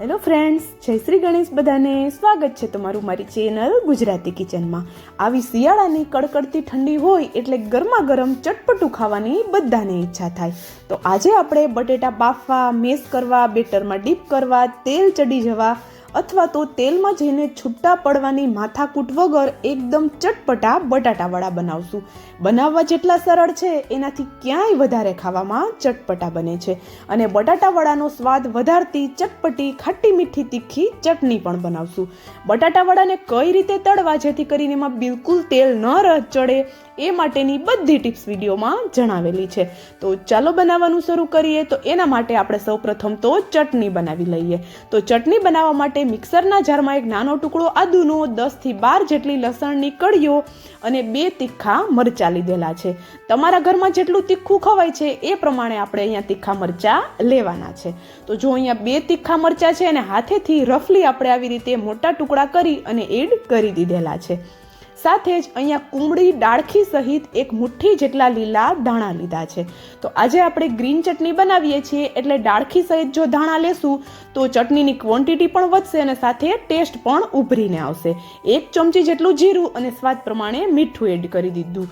Hello friends જય શ્રી ગણેશ બધાને. સ્વાગત છે તમારું મારી ચેનલ ગુજરાતી કિચનમાં. આવી શિયાળાની કડકડતી ઠંડી હોય એટલે ગરમા ગરમ ચટપટું ખાવાની બધાને ઈચ્છા થાય. તો આજે આપણે બટેટા બાફવા મેસ કરવા, બેટરમાં ડીપ કરવા, તેલ ચડી જવા અથવા તો તેલમાં જઈને છૂટા પડવાની માથાકૂટ વગર એકદમ ચટપટા બટાટાવડા બનાવશું. બનાવવા જેટલા સરળ છે, એનાથી ક્યાંય વધારે ખાવામાં ચટપટા બને છે. અને બટાટાવડાનો સ્વાદ વધારતી ચટપટી, ખાટી મીઠી, તીખી ચટણી પણ બનાવશું. બટાટાવડાને કઈ રીતે તળવા જેથી કરીને એમાં બિલકુલ તેલ ન ચડે, એ માટેની બધી ટિપ્સ વિડીયોમાં જણાવેલી છે. તો ચાલો બનાવવાનું શરૂ કરીએ. તો એના માટે આપણે સૌપ્રથમ તો ચટણી બનાવી લઈએ. તો ચટણી બનાવવા માટે મિક્સરના જારમાં એક નાનો ટુકડો આદુનો દસથી બાર જેટલી લસણની કળીઓ અને બે તીખા મરચાં લીધેલા છે. તમારા ઘરમાં જેટલું તીખું ખવાય છે એ પ્રમાણે આપણે અહીંયા તીખા મરચાં લેવાના છે. તો જો અહીંયા બે તીખા મરચાં છે અને હાથેથી રફલી આપણે આવી રીતે મોટા ટુકડા કરી અને એડ કરી દીધેલા છે. સાથે જ અહીંયા કુમળી ડાળખી સહિત એક મુઠ્ઠી જેટલા લીલા ધાણા લીધા છે. તો આજે આપણે ગ્રીન ચટણી બનાવીએ છીએ એટલે ડાળખી સહિત જો ધાણા લેશું, તો ચટણીની ક્વોન્ટિટી પણ વધશે અને સાથે ટેસ્ટ પણ ઉભરીને આવશે. એક ચમચી જેટલું જીરું અને સ્વાદ પ્રમાણે મીઠું એડ કરી દીધું.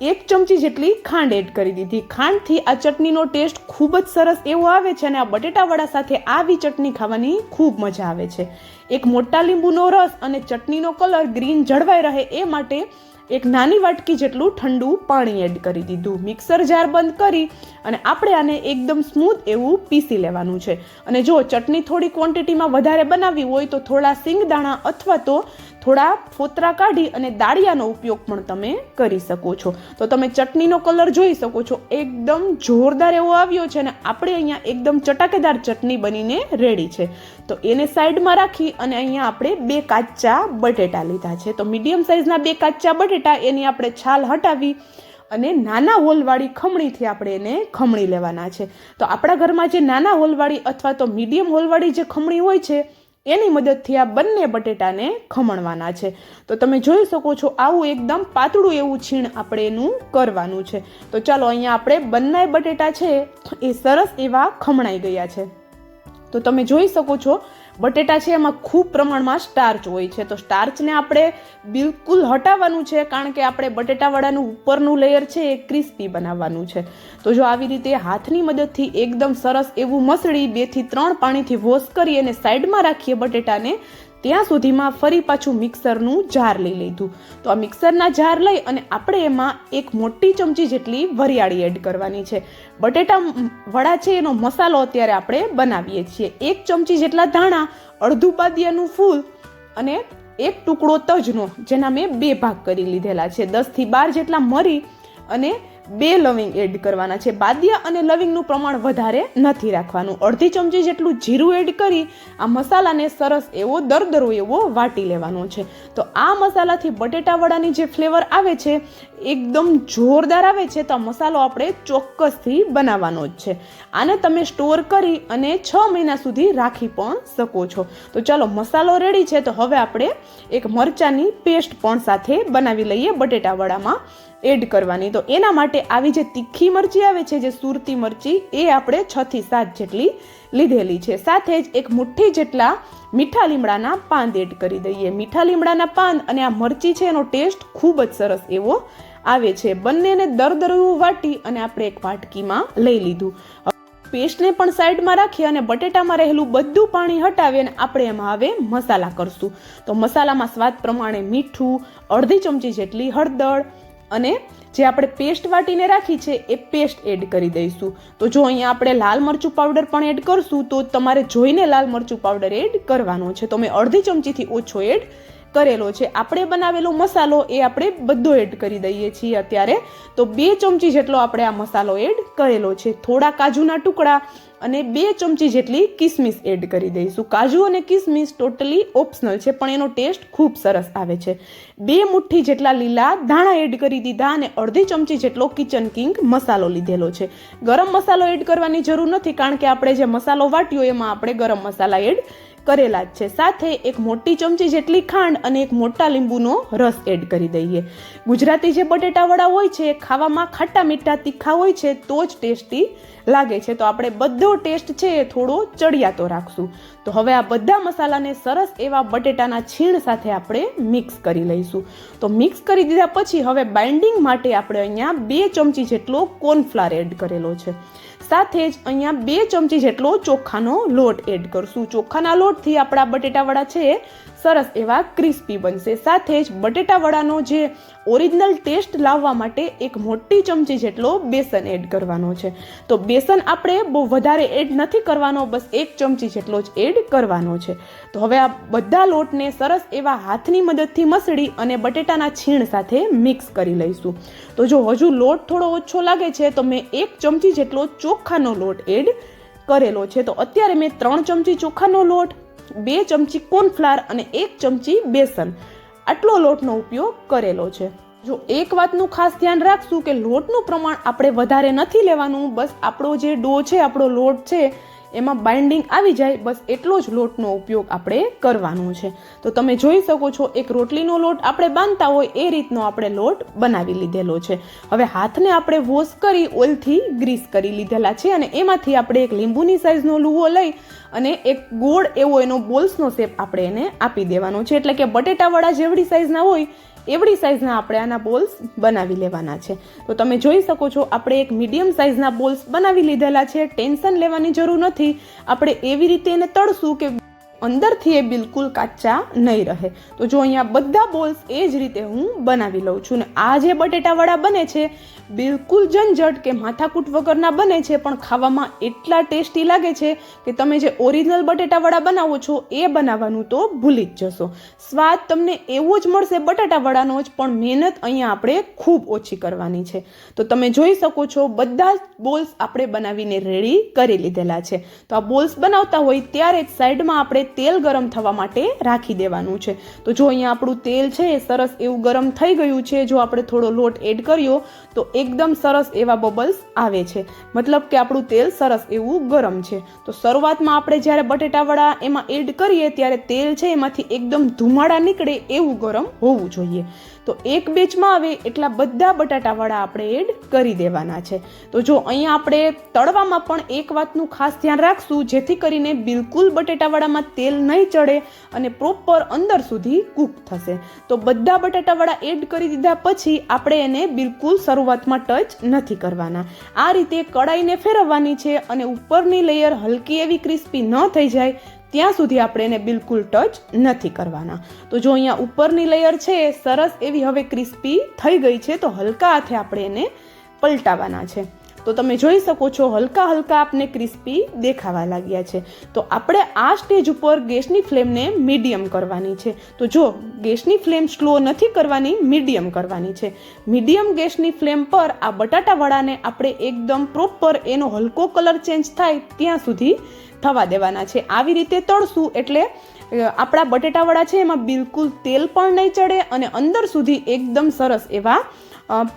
એક ચમચી જેટલી ખાંડ એડ કરી દીધી. ખાંડથી આ ચટણીનો ટેસ્ટ ખૂબ જ સરસ એવો આવે છે અને આ બટેટાવડા સાથે આવી ચટણી ખાવાની ખૂબ મજા આવે છે. એક મોટા લીંબુનો રસ અને ચટણીનો કલર ગ્રીન જળવાઈ રહે એ માટે એક નાની વાટકી જેટલું ઠંડુ પાણી એડ કરી દીધું. મિક્સર જાર બંધ કરી અને આપણે આને એકદમ સ્મૂથ એવું પીસી લેવાનું છે. અને જો ચટણી થોડી ક્વોન્ટિટીમાં વધારે બનાવવી હોય તો થોડા સિંગદાણા અથવા તો થોડા ફોતરા કાઢી અને દાળિયાનો ઉપયોગ પણ તમે કરી શકો છો. તો તમે ચટણીનો કલર જોઈ શકો છો. એકદમ જોરદાર એવો આવ્યો છે અને આપણે અહીંયા એકદમ ચટાકેદાર ચટણી બનીને રેડી છે. તો એને સાઈડમાં રાખી અને અહીંયા આપણે બે કાચા બટેટા લીધા છે. તો મીડિયમ સાઇઝના બે કાચા બટેટા એની આપણે છાલ હટાવી અને નાના હોલવાળી ખમણીથી આપણે એને ખમણી લેવાના છે. તો આપણા ઘરમાં જે નાના હોલવાળી અથવા તો મીડિયમ હોલવાળી જે ખમણી હોય છે એની મદદથી આ બંને બટેટાને ખમણવાના છે. તો તમે જોઈ શકો છો, આવું એકદમ પાતળું એવું છીણ આપણે એનું કરવાનું છે. તો ચાલો અહીંયા આપણે બંને બટેટા છે, એ સરસ એવા ખમણાઈ ગયા છે. તો તમે જોઈ શકો છો, બટેટા છે એમાં ખૂબ પ્રમાણમાં સ્ટાર્ચ હોય છે. તો સ્ટાર્ચને આપણે બિલકુલ હટાવવાનું છે, કારણ કે આપણે બટેટાવાળાનું ઉપરનું લેયર છે એ ક્રિસ્પી બનાવવાનું છે. તો જો આવી રીતે હાથની મદદથી એકદમ સરસ એવું મસળી બેથી ત્રણ પાણીથી વોશ કરી અને સાઈડમાં રાખીએ બટેટાને ત્યાં સુધીમાં ફરી પાછું મિક્સરનું જાર લઈ લીધું. તો આ મિક્સરના જાર લઈ અને આપણે એમાં એક મોટી ચમચી જેટલી વરિયાળી એડ કરવાની છે. બટેટા વડા છે એનો મસાલો અત્યારે આપણે બનાવીએ છીએ. એક ચમચી જેટલા ધાણા, અડધું પાદિયાનું ફૂલ અને એક ટુકડો તજનો, જેના મેં બે ભાગ કરી લીધેલા છે. દસથી બાર જેટલા મરી અને બે લવિંગ એડ કરવાના છે. બાદિયા અને લવિંગનું પ્રમાણ વધારે નથી રાખવાનું. અડધી ચમચી જેટલું જીરું એડ કરી આ મસાલાને સરસ એવો દરદરો એવો વાટી લેવાનો છે. તો આ મસાલાથી બટેટાવડાની જે ફ્લેવર આવે છે, એકદમ જોરદાર આવે છે, તો આ મસાલો આપણે ચોક્કસથી બનાવવાનો જ છે. આને તમે સ્ટોર કરી અને છ મહિના સુધી રાખી પણ શકો છો. તો ચાલો, મસાલો રેડી છે, તો હવે આપણે એક મરચાંની પેસ્ટ પણ સાથે બનાવી લઈએ બટેટા વડામાં એડ કરવાની. તો એના માટે આવી જે તીખી મરચી આવે છે, જે સુરતી મરચી, એ આપણે છ થી સાત જેટલી લીધેલી છે. સાથે જ એક મુઠ્ઠી જેટલા મીઠા લીમડાના પાન એડ કરી દઈએ. મીઠા લીમડાના પાન અને આ મરચી છે, એનો ટેસ્ટ ખૂબ જ સરસ એવો આવે છે. બંનેને દરદરવું વાટી અને આપણે એક વાટકીમાં લઈ લીધું. પેસ્ટને પણ સાઈડમાં રાખી અને બટેટામાં રહેલું બધું પાણી હટાવી અને આપણે એમાં હવે મસાલા કરશું. તો મસાલામાં સ્વાદ પ્રમાણે મીઠું, અડધી ચમચી જેટલી હળદર અને જે આપણે પેસ્ટ વાટીને રાખી છે, એ પેસ્ટ એડ કરી દઈશું. તો જો અહીંયા આપણે લાલ મરચું પાવડર પણ એડ કરશું, તો તમારે જોઈને લાલ મરચું પાવડર એડ કરવાનો છે. તો મેં અડધી ચમચીથી ઓછો એડ કરેલો છે. આપણે બનાવેલો મસાલો એ આપણે બધો એડ કરી દઈએ છીએ અત્યારે. તો બે ચમચી જેટલો આપણે આ મસાલો એડ કરેલો છે. થોડા કાજુના ટુકડા અને બે ચમચી જેટલી કિસમિસ એડ કરી દઈશું. કાજુ અને કિસમિસ ટોટલી ઓપ્શનલ છે, પણ એનો ટેસ્ટ ખૂબ સરસ આવે છે. બે મુઠ્ઠી જેટલા લીલા ધાણા એડ કરી દીધા અને અડધી ચમચી જેટલો કિચન કિંગ મસાલો લીધેલો છે. ગરમ મસાલો એડ કરવાની જરૂર નથી, કારણ કે આપણે જે મસાલો વાટ્યો, એમાં આપણે ગરમ મસાલા એડ કરેલા જ છે. સાથે એક મોટી ચમચી જેટલી ખાંડ અને એક મોટા લીંબુનો રસ એડ કરી દઈએ. ગુજરાતી જે બટેટાવાળા હોય છે ખાવામાં ખાટા મીઠા તીખા હોય છે, તો જ ટેસ્ટી લાગે છે. તો આપણે બધો ટેસ્ટ છે એ થોડો ચડિયાતો રાખશું. તો હવે આ બધા મસાલાને સરસ એવા બટેટાના છીણ સાથે આપણે મિક્સ કરી લઈશું. તો મિક્સ કરી દીધા પછી હવે બાઇન્ડિંગ માટે આપણે અહીંયા બે ચમચી જેટલો કોર્નફ્લાર એડ કરેલો છે. સાથે જ અહીંયા બે ચમચી જેટલો ચોખાનો લોટ એડ કરશું. ચોખાના લોટથી આપણા બટેટાવાળા છે સરસ એવા ક્રિસ્પી બનશે. સાથે જ બટેટાવડાનો જે ઓરિજિનલ ટેસ્ટ લાવવા માટે એક મોટી ચમચી જેટલો બેસન એડ કરવાનો છે. તો બેસન આપણે બહુ વધારે એડ નથી કરવાનો, બસ એક ચમચી જેટલો જ એડ કરવાનો છે. તો હવે આ બધા લોટને સરસ એવા હાથની મદદથી મસળી અને બટેટાના છીણ સાથે મિક્સ કરી લઈશું. તો જો હજુ લોટ થોડો ઓછો લાગે છે, તો મેં એક ચમચી જેટલો ચોખાનો લોટ એડ કરેલો છે. તો અત્યારે મેં ત્રણ ચમચી ચોખાનો લોટ બે ચમચી કોર્નફ્લાર અને એક ચમચી બેસન. આટલો લોટનો ઉપયોગ કરેલો છે. જો એક વાતનું ખાસ ધ્યાન રાખશું કે લોટનું પ્રમાણ આપણે વધારે નથી લેવાનું, બસ આપણો જે ડો છે, આપણો લોટ છે, એમાં બાઇન્ડિંગ આવી જાય, બસ એટલો જ લોટનો ઉપયોગ આપણે કરવાનો છે. તો તમે જોઈ શકો છો, એક રોટલીનો લોટ આપણે બાંધતા હોય, એ રીતનો આપણે લોટ બનાવી લીધેલો છે. હવે હાથને આપણે વોશ કરી, ઓઇલથી ગ્રીસ કરી લીધેલા છે અને એમાંથી આપણે એક લીંબુની સાઇઝનો લુવો લઈ અને એક ગોળ એવો એનો બોલ્સનો શેપ આપણે એને આપી દેવાનો છે. એટલે કે બટેટાવાળા જેવડી સાઇઝના હોય, એવડી સાઇઝના આપણે આના બોલ્સ બનાવી લેવાના છે. તો તમે જોઈ શકો છો, આપણે એક મીડિયમ સાઇઝના બોલ્સ બનાવી લીધેલા છે. ટેન્શન લેવાની જરૂર નથી. આપણે એવી રીતે એને તળશું કે અંદરથી એ બિલકુલ કાચા નહીં રહે. તો જો અહીંયા બધા બોલ્સ એ જ રીતે હું બનાવી લઉં છું ને આ જે બટેટાવાળા બને છે, બિલકુલ ઝંઝટ કે માથાકૂટ વગરના બને છે, પણ ખાવામાં એટલા ટેસ્ટી લાગે છે કે તમે જે ઓરિજિનલ બટેટાવાળા બનાવો છો એ બનાવવાનું તો ભૂલી જ જશો. સ્વાદ તમને એવો જ મળશે બટાટાવાળાનો જ, પણ મહેનત અહીંયા આપણે ખૂબ ઓછી કરવાની છે. તો તમે જોઈ શકો છો બધા બોલ્સ આપણે બનાવીને રેડી કરી લીધેલા છે. તો આ બોલ્સ બનાવતા હોય ત્યારે જ સાઈડમાં આપણે તેલ ગરમ થવા માટે રાખી દેવાનું છે. તો જો અહીંયા આપણું તેલ છે એ સરસ એવું ગરમ થઈ ગયું છે, જો આપણે થોડો લોટ એડ કર્યો, તો એકદમ સરસ એવા બબલ્સ આવે છે. મતલબ કે આપણું તેલ સરસ એવું ગરમ છે. તો શરૂઆતમાં આપણે જ્યારે બટેટાવડા એમાં એડ કરીએ, ત્યારે તેલ છે એમાંથી એકદમ ધુમાડા નીકળે એવું ગરમ હોવું જોઈએ. તો એક બેચમાં આવે એટલા બધા બટાટાવાળા આપણે એડ કરી દેવાના છે. તો જો અહીંયા આપણે તળવામાં પણ એક વાતનું ખાસ ધ્યાન રાખશું, જેથી કરીને બિલકુલ બટેટાવાળામાં તેલ નહીં ચડે અને પ્રોપર અંદર સુધી કૂક થશે. તો બધા બટાટાવાળા એડ કરી દીધા પછી આપણે એને બિલકુલ શરૂઆતમાં ટચ નથી કરવાના. આ રીતે કડાઈને ફેરવવાની છે અને ઉપરની લેયર હલકી એવી ક્રિસ્પી ન થઈ જાય ત્યાં સુધી આપણે એને બિલકુલ ટચ નથી કરવાના. તો જો અહીંયા ઉપરની લેયર છે, એ સરસ એવી હવે ક્રિસ્પી થઈ ગઈ છે, તો હલકા હાથે આપણે એને પલટાવાના છે. તો તમે જોઈ શકો છો, હલકા હલકા આપને ક્રિસ્પી દેખાવા લાગ્યા છે. તો આપણે આ સ્ટેજ ઉપર ગેસની ફ્લેમને મીડિયમ કરવાની છે. તો જો ગેસની ફ્લેમ સ્લો નથી કરવાની, મીડિયમ કરવાની છે. મીડિયમ ગેસની ફ્લેમ પર આ બટાટાવાળાને આપણે એકદમ પ્રોપર એનો હલકો કલર ચેન્જ થાય ત્યાં સુધી થવા દેવાના છે. આવી રીતે તળશું એટલે આપણા બટેટાવડા છે એમાં બિલકુલ તેલ પણ નહીં ચડે અને અંદર સુધી એકદમ સરસ એવા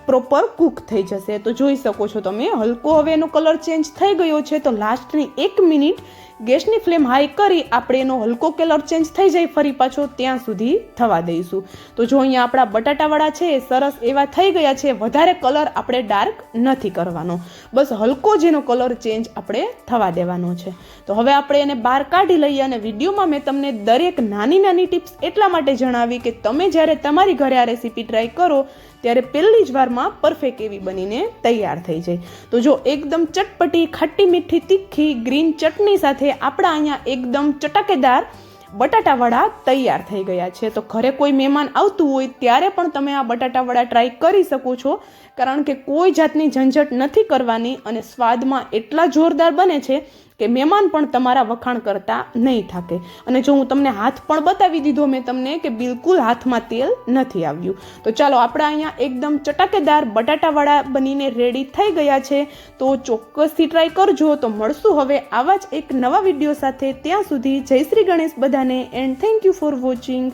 પ્રોપર કૂક થઈ જશે. તો જોઈ શકો છો તમે, હલકો હવે એનો કલર ચેન્જ થઈ ગયો છે. તો લાસ્ટની એક મિનિટ ગેસની ફ્લેમ હાઈ કરી આપણે એનો હલકો કલર ચેન્જ થઈ જાય ફરી પાછો ત્યાં સુધી થવા દઈશું. તો જો અહીંયા આપણા બટાટાવાળા છે, એ સરસ એવા થઈ ગયા છે, વધારે કલર આપણે ડાર્ક નથી કરવાનો. બસ હલકો જેનો કલર ચેન્જ આપણે થવા દેવાનો છે. તો હવે આપણે એને બહાર કાઢી લઈએ અને વિડીયોમાં મેં તમને દરેક નાની નાની ટિપ્સ એટલા માટે જણાવી કે તમે જ્યારે તમારી ઘરે આ રેસીપી ટ્રાય કરો ત્યારે પહેલી જ વારમાં પરફેક્ટ એવી બનીને તૈયાર થઈ જાય. તો જો એકદમ ચટપટી ખાટી મીઠી, તીખી ગ્રીન ચટણી સાથે આપણા અહીંયા એકદમ ચટાકેદાર બટાટાવડા તૈયાર થઈ ગયા છે. તો ઘરે કોઈ મહેમાન આવતું હોય ત્યારે પણ તમે આ બટાટાવડા ટ્રાય કરી શકો છો. કારણ કે કોઈ જાતની ઝંઝટ નથી કરવાની અને સ્વાદમાં એટલા જોરદાર બને છે કે મહેમાન પણ તમારા વખાણ કરતા નહીં થાકે. અને જો હું તમને હાથ પણ બતાવી દીધો મેં તમને કે બિલકુલ હાથમાં તેલ નથી આવ્યું. તો ચાલો આપણે અહીંયા એકદમ ચટાકેદાર બટાટાવાળા બનીને રેડી થઈ ગયા છે. તો ચોક્કસથી ટ્રાય કરજો. તો મળશું હવે આવા જ એક નવા વીડિયો સાથે. ત્યાં સુધી જય શ્રી ગણેશ બધાને and thank you for watching